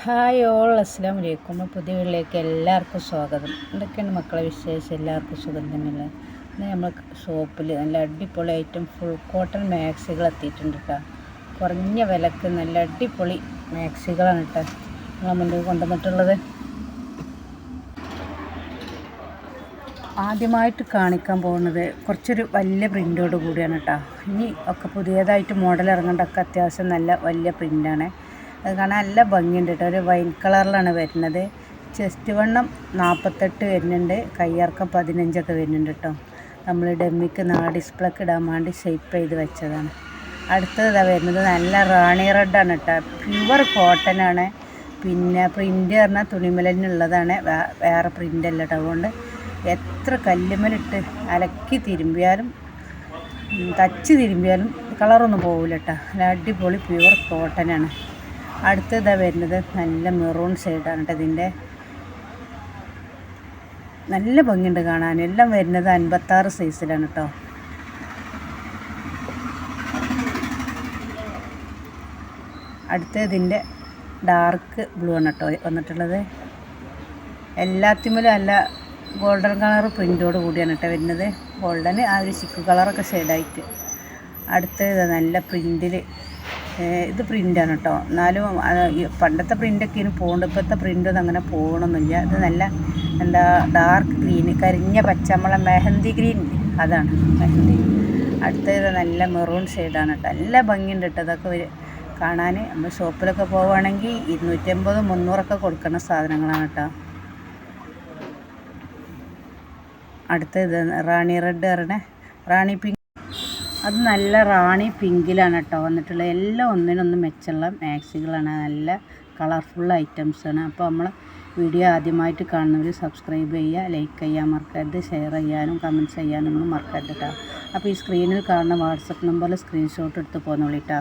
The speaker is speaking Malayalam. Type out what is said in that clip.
ഹായ് ഓൾ അസ്സാം വലൈക്കും പുതിയ വീട്ടിലേക്ക് എല്ലാവർക്കും സ്വാഗതം. എന്തൊക്കെയാണ് മക്കളെ വിശേഷം? എല്ലാവർക്കും സുഖം തന്നെയല്ലേ? ഇന്ന് നമ്മൾ ഷോപ്പിൽ നല്ല അടിപൊളി ഐറ്റം ഫുൾ കോട്ടൺ മാക്സികൾ എത്തിയിട്ടുണ്ട് കേട്ടോ കുറഞ്ഞ വിലക്ക് നല്ല അടിപൊളി മാക്സികളാണ് കേട്ടോ നമ്മളെ മുന്നിൽ കൊണ്ടുവന്നിട്ടുള്ളത്. ആദ്യമായിട്ട് കാണിക്കാൻ പോകുന്നത് കുറച്ചൊരു വലിയ പ്രിന്റോട് കൂടിയാണ് കേട്ടോ ഇനി ഒക്കെ പുതിയതായിട്ട് മോഡൽ ഇറങ്ങേണ്ടൊക്കെ അത്യാവശ്യം നല്ല വലിയ പ്രിന്റാണ് അത് കാണാൻ നല്ല ഭംഗിയുണ്ട് കേട്ടോ. ഒരു വൈൻ കളറിലാണ് വരുന്നത്. ചെസ്റ്റ് വണ്ണം നാൽപ്പത്തെട്ട് വരുന്നുണ്ട്. കയ്യിറക്കം പതിനഞ്ചൊക്കെ വരുന്നുണ്ട് കേട്ടോ. നമ്മൾ ഡെമ്മിക്ക് നാളെ ഡിസ്പ്ലേക്ക് ഇടാൻ വേണ്ടി ഷേപ്പ് ചെയ്ത് വെച്ചതാണ്. അടുത്തത് വരുന്നത് നല്ല റാണി റെഡാണ് കേട്ടോ. പ്യുവർ കോട്ടൺ ആണ്. പിന്നെ പ്രിന്റ് പറഞ്ഞാൽ തുണിമലിനുള്ളതാണ്. വേറെ പ്രിന്റ് അല്ല കേട്ടോ. അതുകൊണ്ട് എത്ര കല്ലുമലിട്ട് അലക്കി തിരുമ്പിയാലും തച്ച് തിരുമ്പിയാലും കളറൊന്നും പോകില്ല കേട്ടോ. നല്ല അടിപൊളി പ്യുവർ കോട്ടനാണ് അടുത്തതാ വരുന്നത് നല്ല മെറൂൺ ഷെയ്ഡാണ് കേട്ടോ ഇതിന്റെ. നല്ല ഭംഗിയുണ്ട് കാണാൻ. എല്ലാം വരുന്നത് അൻപത്താറ് സൈസിലാണ് കേട്ടോ. അടുത്തതിന്റെ ഡാർക്ക് ബ്ലൂ ആണ് കേട്ടോ വന്നിട്ടുള്ളത്. എല്ലാത്തിമേലും അല്ല ഗോൾഡൻ കളർ പ്രിന്റോട് കൂടിയാണ് കേട്ടോ വരുന്നത്. ഗോൾഡന് ആ ഒരു ചിക്ക് കളറൊക്കെ ഷെയ്ഡായിട്ട് അടുത്ത നല്ല പ്രിന്റിൽ ഇത് പ്രിന്റാണ് കേട്ടോ എന്നാലും പണ്ടത്തെ പ്രിന്റൊക്കെ ഇനി പോകുന്നുണ്ട് ഇപ്പോഴത്തെ പ്രിന്റൊന്നും അങ്ങനെ പോകണമെന്നില്ല ഇത് നല്ല എന്താ ഡാർക്ക് ഗ്രീൻ കരിഞ്ഞ പച്ച മെഹന്തി ഗ്രീൻ അതാണ് മെഹന്തി. അടുത്തത് നല്ല മെറൂൺ ഷെയ്ഡാണ് കേട്ടോ നല്ല ഭംഗിയുണ്ട് കേട്ടോ ഇതൊക്കെ ഒരു കാണാൻ നമ്മൾ ഷോപ്പിലൊക്കെ പോവുകയാണെങ്കിൽ ഇരുന്നൂറ്റമ്പത് മുന്നൂറൊക്കെ കൊടുക്കുന്ന സാധനങ്ങളാണ് കേട്ടോ അടുത്തത് റാണി റെഡ് പറഞ്ഞ. റാണി പിങ്ക് അത് നല്ല റാണി പിങ്കിലാണ് കേട്ടോ വന്നിട്ടുള്ളത് എല്ലാം ഒന്നിനൊന്ന് മെച്ചമുള്ള മാക്സികളാണ്. നല്ല കളർഫുൾ ഐറ്റംസാണ്. അപ്പോൾ നമ്മൾ വീഡിയോ ആദ്യമായിട്ട് കാണുന്നവർ സബ്സ്ക്രൈബ് ചെയ്യുക ലൈക്ക് ചെയ്യാൻ മറക്കരുത്. ഷെയർ ചെയ്യാനും കമന്റ്സ് ചെയ്യാനും ഒന്നും മറക്കരുത് കേട്ടോ. അപ്പോൾ ഈ സ്ക്രീനിൽ കാണുന്ന വാട്സപ്പ് നമ്പറിൽ സ്ക്രീൻഷോട്ട് എടുത്ത് പോന്നോളിട്ടോ